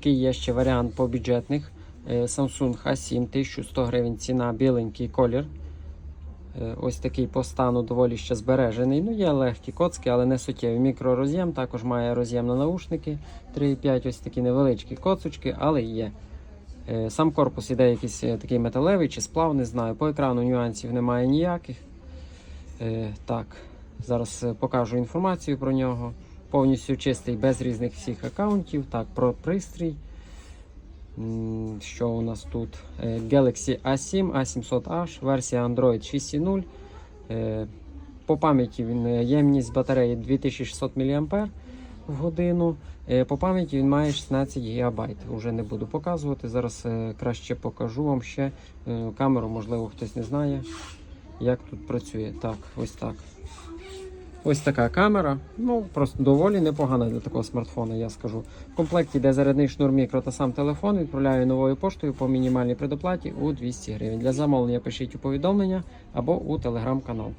Такий є ще варіант по бюджетних. Е, Samsung A7 1100 гривень ціна, біленький колір. Е, Ось такий по стану доволі ще збережений. Ну, є легкі коцки, але не суттєві. Мікророз'єм, також має роз'єм на наушники 3,5, ось такі невеличкі коцочки, але є. Е, Сам корпус іде якийсь такий металевий чи сплав, не знаю. По екрану нюансів немає ніяких. Так, зараз покажу інформацію про нього. Повністю чистий, без різних всіх аккаунтів. Так, про пристрій. Що у нас тут? Е, Galaxy A7, A700H, версія Android 6.0. Е, По пам'яті він е, ємність батареї 2600 мАh в годину. По пам'яті він має 16 ГБ. Уже не буду показувати. Зараз краще покажу вам ще камеру, можливо, хтось не знає, як тут працює. Так, ось так. Ось така камера. Ну, просто доволі непогана для такого смартфона, я скажу. В комплекті йде зарядний шнур мікро та сам телефон. Відправляю новою поштою по мінімальній предоплаті у 200 гривень. Для замовлення пишіть у повідомлення або у телеграм-канал.